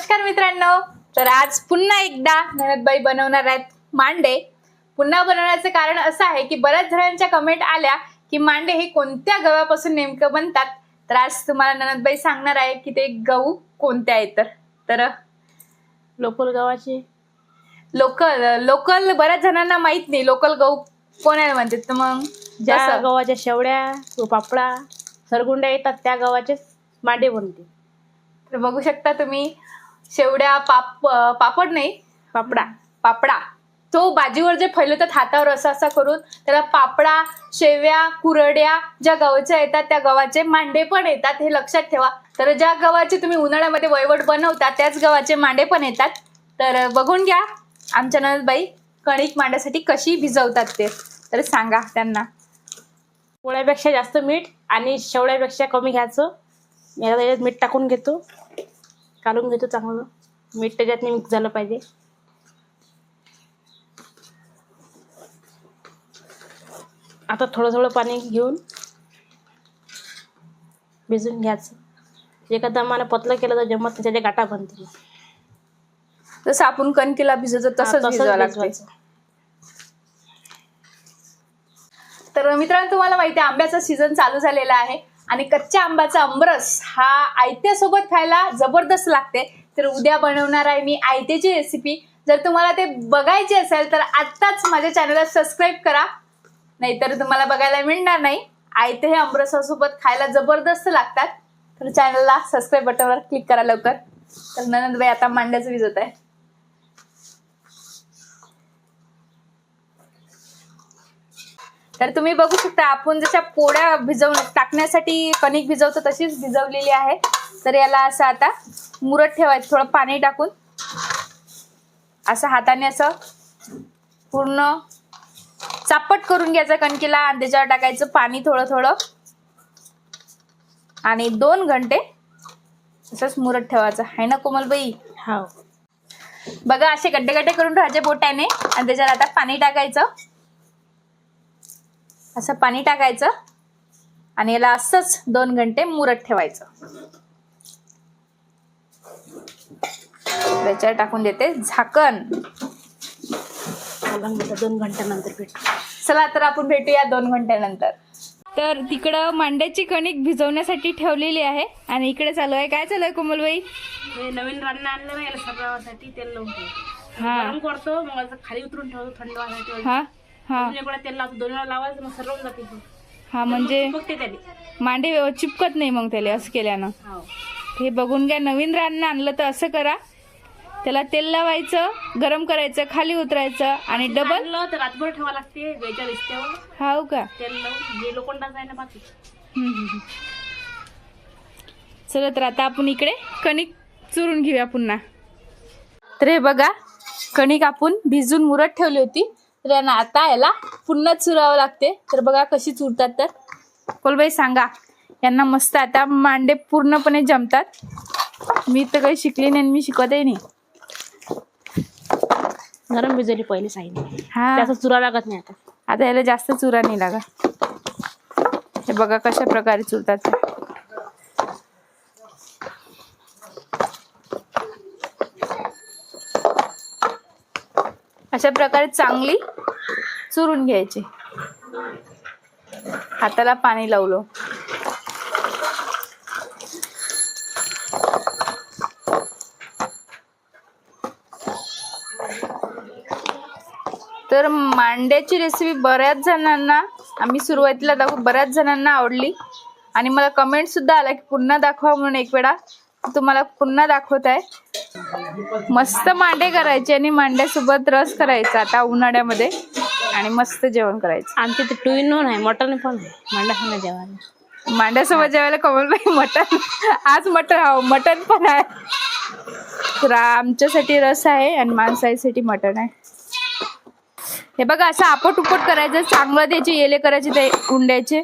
नमस्कार मित्रांनो. तर आज पुन्हा एकदा ननदबाई बनवणार आहेत मांडे. पुन्हा बनवण्याचं कारण असं आहे की बऱ्याच जणांच्या कमेंट आल्या की मांडे हे कोणत्या गव्हापासून नेमकं बनतात? तर आज तुम्हाला ननदबाई सांगणार आहे की ते गहू कोणत्या आहेत तर. तर लोकल गावाचे लोकल लोकल बऱ्याच जणांना माहीत नाही. लोकल गहू कोणाला म्हणतात तर मग ज्या गव्हाच्या शेवड्या पापडा सरगुंड्या येतात त्या गव्हाचे मांडे बनते. तर बघू शकता तुम्ही. शेवड्या पाप पापड नाही. पापडा. पापडा. तो बाजीवर जे फैलवतात हातावर असं असं करून त्याला पापडा शेव्या कुरड्या ज्या गव्हाच्या येतात त्या गव्हाचे मांडे पण येतात हे लक्षात ठेवा. तर ज्या गव्हाचे तुम्ही उन्हाळ्यामध्ये वयवट बनवता त्याच गव्हाचे मांडे पण येतात. तर बघून घ्या आमच्या नंदबाई कणिक मांड्यासाठी कशी भिजवतात ते. तर सांगा त्यांना. पोळ्यापेक्षा जास्त मीठ आणि शेवड्यापेक्षा कमी घ्यायचं. त्याच्यात मीठ टाकून घेतो. काढून घेतो चांगलं. मीठ त्याच्यात मिक्स झालं पाहिजे. आता थोडं थोडं पाणी घेऊन भिजून घ्यायचं. एखादा मला पतलं केलं तर जमत नाही, त्याच्या गाठा बनतील. जसं आपण कणकीला भिजवतो तसंच भिजवावं लागतं. तर मित्रांनो तुम्हाला माहिती आहे आंब्याचा सीझन चालू झालेला आहे. आणि कच्च्या आंब्याचा आंबरस हा आयत्यासोबत खायला जबरदस्त लागते. तर उद्या बनवणार आहे मी आयत्याची रेसिपी जर तुम्हाला ते बघायची असेल तर आत्ताच माझ्या चॅनलला सबस्क्राईब करा. नाहीतर तुम्हाला बघायला मिळणार नाही. आयते हे आंबरसासोबत खायला जबरदस्त लागतात. तर चॅनलला सबस्क्राईब बटनवर क्लिक करा लवकर. तर ननंदबाई आता मांड्याचं विजत आहे. तर तुम्ही बघू शकता आपण जशा पोळ्या भिजव टाकण्यासाठी कणिक भिजवतो तशीच भिजवलेली आहे. तर याला असं आता मुरत ठेवायचं थोडं पाणी टाकून. असं हाताने असं पूर्ण चापट करून घ्यायचं कणकीला आणि त्याच्यावर टाकायचं पाणी थोडं थोडं. आणि दोन घंटे असंच मुरत ठेवायचं. आहे ना कोमलबाई? हो. बघा असे गड्डे गड्डे करून ठेवायचे बोट्याने आणि त्याच्यावर आता पाणी टाकायचं. असं पाणी टाकायचं आणि याला असंच दोन घंटे मुरत ठेवायचं. त्याच्यावर टाकून देते झाकण. दोन घंट्यानंतर पीठ चला तर आपण भेटूया दोन घंट्यानंतर तर तिकडं मांड्याची कणिक भिजवण्यासाठी ठेवलेली आहे आणि इकडे चालू आहे. काय चालू आहे कोमलबाई? हे नवीन रान्न आणलं ना याला सगळ्यासाठी तेल लावून हा. गरम करतो मग खाली उतरून ठेवतो थंड व्हायसाठी हा. हा. तेल लावतो दोन वेळा लावायचं मग सर्व जाते ते. हा म्हणजे मग ते त्याने मांडे चिपकत नाही मग त्याला असं केल्यानं. हो. हे बघून घ्या नवीन रान आणलं तर असं करा. त्याला तेल लावायचं गरम करायचं खाली उतरायचं आणि डबल आणलं तर रातभर ठेवा लागते वेच्या रिस्त्यावर हाव का? तेल लावून जे लोखंडाचं आहे ना बाकी. हम्म, हम्म, हम्म. चला तर आता आपण इकडे कणिक चुरून घेऊया पुन्हा. तर हे बघा कणिक आपण भिजून मुरत ठेवली होती. तर यांना आता याला पुन्हा चुरावं लागते. तर बघा कशी चुरतात तर. कोलबाई सांगा यांना मस्त आता मांडे पूर्णपणे जमतात. मी तर काही शिकली नाही आणि मी शिकवतही नाही. गरम भिजवली पहिले सांगितलं हा. त्याचा चुरा लागत नाही आता. आता याला जास्त चुरा नाही लागा. हे बघा कशा प्रकारे चुरतात ते. अशा प्रकारे चांगली चुरून घ्यायची. हाताला पाणी लावलो. तर मांड्याची रेसिपी बऱ्याच जणांना आम्ही सुरुवातीला दाखवू बऱ्याच जणांना आवडली. आणि मला कमेंट सुद्धा आला की पुन्हा दाखवा म्हणून एक वेळा. तुम्हाला पुन्हा दाखवत आहे. मस्त मांडे करायचे आणि मांड्यासोबत रस करायचा आता उन्हाळ्यामध्ये. आणि मस्त जेवण करायचं. आमच्या ते टू इन वन आहे मटन पण आहे. मांडा खाणं जेवायला. मांड्यासोबत जेवायला कमलबाई मटण आज मटण हो मटण पण आहे. तर आमच्यासाठी रस आहे आणि माणसासाठी मटण आहे. हे बघा असं आपट उपट करायचं चांगलं त्याचे येले करायचे ते उंड्याचे.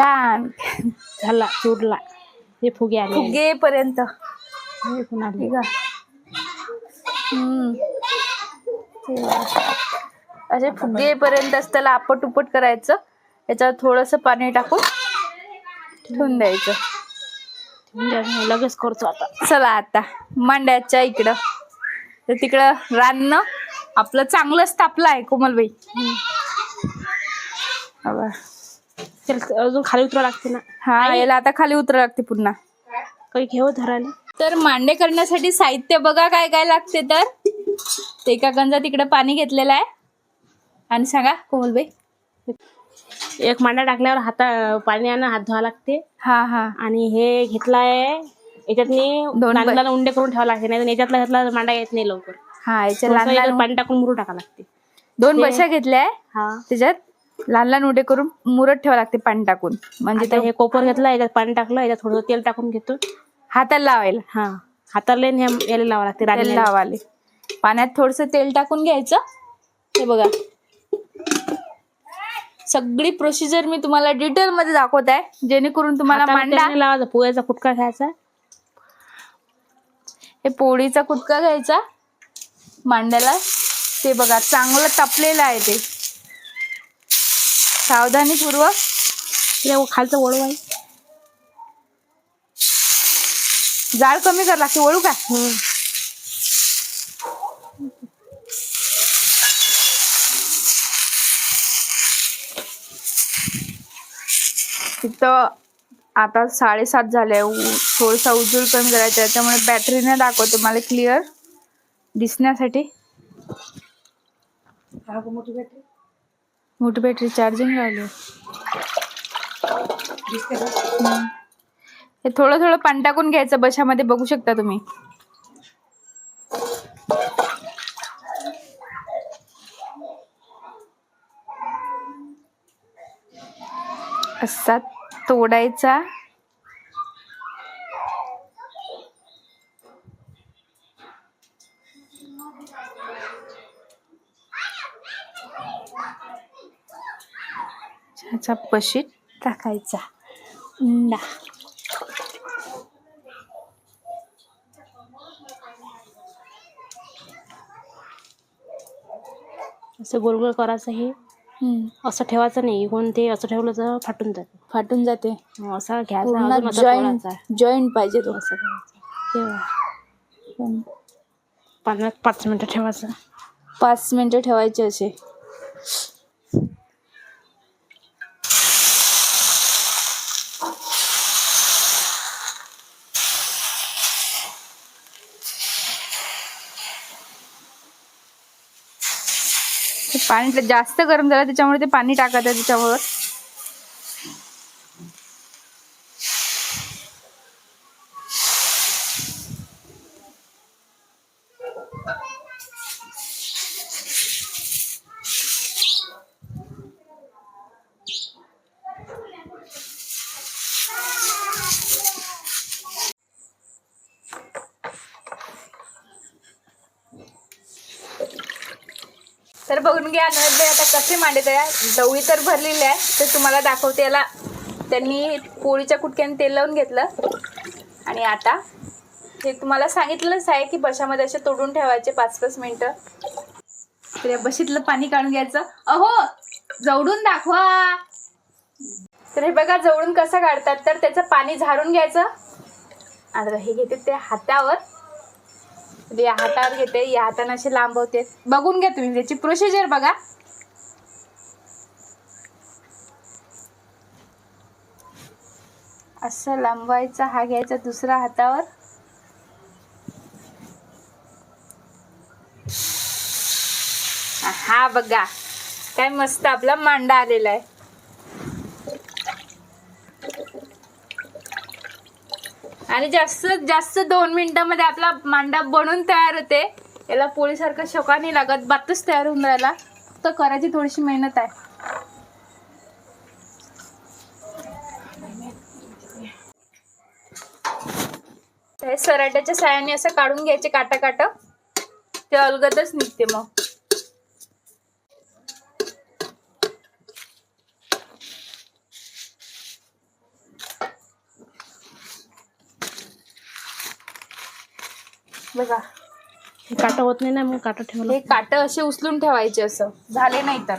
दान. झाला चुरला हे फुगे आले. फुगेपर्यंत. हे पुन्हा आले. ठीक आहे हम्म. ते असे फुगे येईपर्यंत त्याला आपट उपट करायचं. याच्यात थोडंसं पाणी टाकून ठेवून द्यायचं. लगेच करतो आता. चला आता. मांड्याच्या इकडं. तर तिकडं राननं आपलं चांगलंच तापलं आहे कोमलबाई. त्याला अजून खाली उतरावं लागते ना. हा याला आता खाली उतरा लागते पुन्हा. काही घेऊ धरायला? तर मांडे करण्यासाठी साहित्य बघा काय काय लागते तर. ते एका गंजा तिकडे पाणी घेतलेलं आहे. आणि सांगा कोमलबाई. एक मांडा टाकल्यावर हाता पाण्यानं हात धुवा लागते. हा हा. आणि हे घेतलाय याच्यातनी दोन लहान ब- लहान उंडे करून ठेवावं लागते नाही याच्यातला घेतला मांडा येत नाही लवकर. हा लहान याच्यात लहान पाणी टाकून मुरू टाका लागते. दोन बशा घेतल्या हा. त्याच्यात? लहान लहान उडे करून मुरत ठेवा लागते पाणी टाकून. म्हणजे आता ते हे कोपर घेतला याच्यात पाणी टाकलं याच्यात थोडं तेल टाकून घेतो. हाताला लावायला. हा हाताला आणि याला लावा लागते तेल रांगेला. लावाले पाण्यात थोडस तेल टाकून घ्यायचं. हे बघा. सगळी प्रोसिजर मी तुम्हाला डिटेल मध्ये दाखवत आहे. जेणेकरून तुम्हाला हाताला मांडा नाही लावायचं पोह्याचा फुटका खायचा हे पोळीचा कुटका घ्यायचा. मांड्याला ते बघा चांगलं तापलेलं आहे ते. सावधानीपूर्वक ते खालचं वळू आहे जाळ कमी कर लागते वळू का? तिथं आता साडेसात झाले उ- थोडासा उजूळ कमी करायचा त्याच्यामुळे बॅटरीने दाखवते मला क्लिअर दिसण्यासाठी. मोठी बॅटरी मोठी चार्जिंग लावली हे थोडं थोडं पाणी टाकून घ्यायचं बशामध्ये बघू शकता तुम्ही. असा तोडायचा. ह्याचा पशीत टाकायचा. उंडा असं गोल गोल करायचं हे. असं ठेवायचं नाही. कोण ते असं ठेवलं तर फाटून जाते. फाटून जाते. मग असं घ्यायचं असं जॉईंट. जॉईंट पाहिजे तो. असं पाच मिनिटं ठेवायचं. पाच मिनिटं ठेवायचे असे. पाणी जास्त गरम झालं त्याच्यामुळे ते पाणी टाकायचं त्याच्यावर. तर बघून घ्या नव्हे आता कसे मांडत आहे जवळी तर भरलेली आहे. तर तुम्हाला दाखवते याला. त्यांनी पोळीच्या कुटक्याने तेल लावून घेतलं. आणि आता हे तुम्हाला सांगितलंच आहे की बशामध्ये असे तोडून ठेवायचे पाच पाच मिनटं. तर या बशीतलं पाणी काढून घ्यायचं. अहो जवळून दाखवा. तर हे बघा जवळून कसं काढतात. तर त्याचं पाणी झाडून घ्यायचं. आता हे घेते ते हातावर. म्हणजे या हातावर घेते या हाताने असे लांबवते. बघून घ्या तुम्ही त्याची प्रोसिजर बघा. असं लांबवायचा हा घ्यायचा दुसऱ्या हातावर. हा बघा. काय मस्त आपला मांडा आलेला आहे. आणि जास्त जास्त दोन मिनिटामध्ये आपला मांडा बनून तयार होते. याला पोळीसारखं शोका नाही लागत बातच तयार होऊन राहिला. तर करायची थोडीशी मेहनत आहे. सराट्याच्या सायाने असं काढून घ्यायचे काटा काटा ते अलगदच निघते मग. बघा हे काटा होत नाही ना मग काटा ठेवलं. हे काट असे उचलून ठेवायचे असं. झाले नाही तर.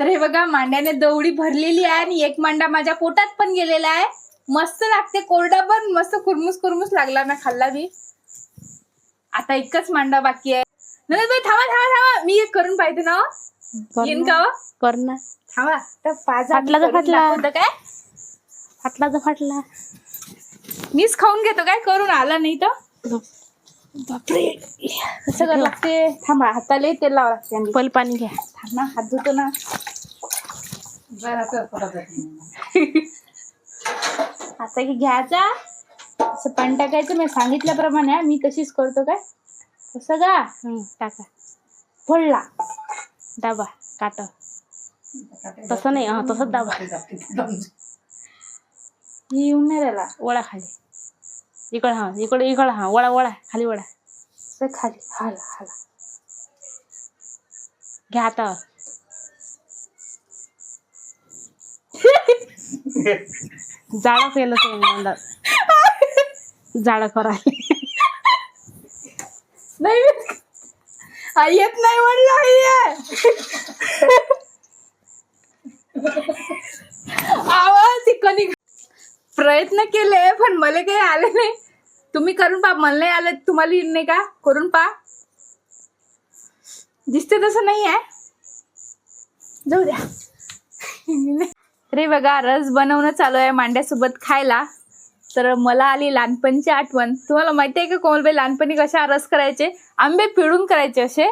तर हे बघा मांड्याने दौडी भरलेली आहे आणि एक मांडा माझ्या पोटात पण गेलेला आहे. मस्त लागते कोरडा पण मस्त कुरमुस कुरमुस लागला ना खाल्ला बी. आता एकच मांडा बाकी आहे. नंदबाई थांबा थांबा थांबा. मी एक करून पाहिजे ना हो. कर येईन ना. का हो? कर ना थांबा तर पाच फाटला तर फाटला. काय? फाटला तर फाटला. मीच खाऊन घेतो काय? करून आला नाही तर? बापरे. कसं करावं लागते. थांबा हाताला तेल लावा लागते आणि. पहिले पाणी घ्या. थांब ना हात धुतो ना. आता की घ्यायचा. असं पाणी टाकायचं मी सांगितल्याप्रमाणे हा, मी तशीच करतो काय? का हं, टाका. फोडला. दाबा काट. तसं नाही हा तसंच दाबा. ही येऊन नाही राहिला. वळा खाली. इकडं हा इकडे इकडं हा वळा वळा खाली वळा असं खाली हाला हाला. घ्या हातावर जाळं केलं ते जाळं करायला. नाही. येत नाही म्हणलं हे. आवाज कधी प्रयत्न केले पण मला काही आले नाही. तुम्ही करून पहा मला नाही आलं तुम्हाला नाही का? करून पहा. दिसते तसं नाही आहे. जाऊ द्या. रे बघा रस बनवणं चालू आहे मांड्यासोबत खायला. तर मला आली लहानपणीची आठवण. तुम्हाला माहिती आहे का कोमलबाई लहानपणी कशा रस करायचे? आंबे पिळून करायचे असे.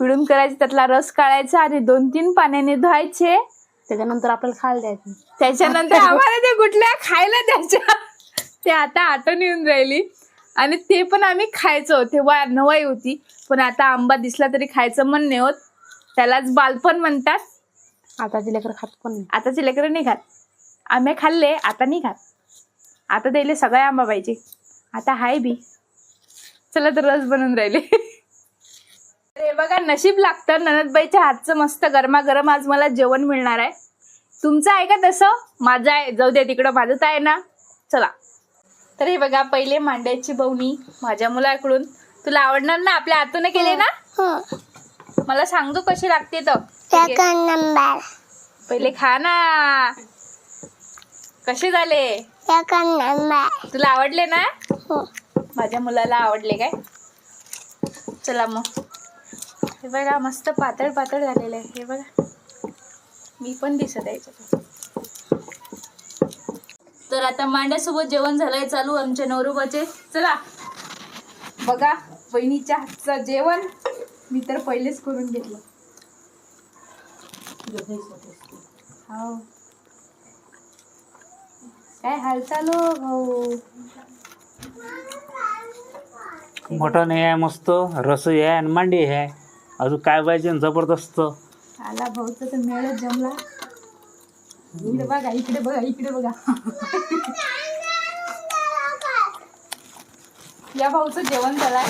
पिळून करायचे त्यातला रस काढायचा आणि दोन तीन पाण्याने धुवायचे. त्याच्यानंतर आपल्याला खायला द्यायचं. त्याच्यानंतर आम्हाला ते कुठल्या खायला द्यायच्या? ते आता आठवण येऊन राहिली. आणि ते पण आम्ही खायचो. तेव्हा नवाई होती. पण आता आंबा दिसला तरी खायचं मन नाही होत. त्यालाच बालपण म्हणतात. आताची लेकर खात पण नाही. आताचे लेकरं नाही खात. आंबे खाल्ले आता नाही खात. आता त्याला सगळ्या आंबा पाहिजे. आता हाय बी. चला तर रस बनवून राहिले. अरे बघा नशीब लागतं. ननदबाईच्या हातचं मस्त गरमागरम आज मला जेवण मिळणार आहे. तुमचं आहे का तसं? माझं आहे. जाऊ द्या तिकडं माझं तर आहे ना. चला. तर हे बघा पहिले मांड्याची बवणी माझ्या मुलाकडून. तुला आवडणार ना? आपल्या हातून केले ना? मला सांगतो कशी लागते तर. पहिले खा ना. कसे झाले? तुला आवडले ना? माझ्या मुलाला आवडले काय? चला मग. हे बघा मस्त पातळ पातळ झालेलं आहे. हे बघा. मी पण दिसत आहे. तर आता मांड्यासोबत जेवण झालंय चालू आमच्या नवरोबाचे. चला. बघा बहिणीच्या हातचं जेवण. मी तर पहिलेच करून घेतलं. हो. काय हालचाल हो भाऊ? मटण आहे मस्त रसोई आहे आणि मांडी आहे. अजून काय पाहिजे जबरदस्त. आला भाऊचा तर मेळच जमला. इकडे बघा इकडे बघा इकडे बघा. या भाऊचं जेवण झालंय.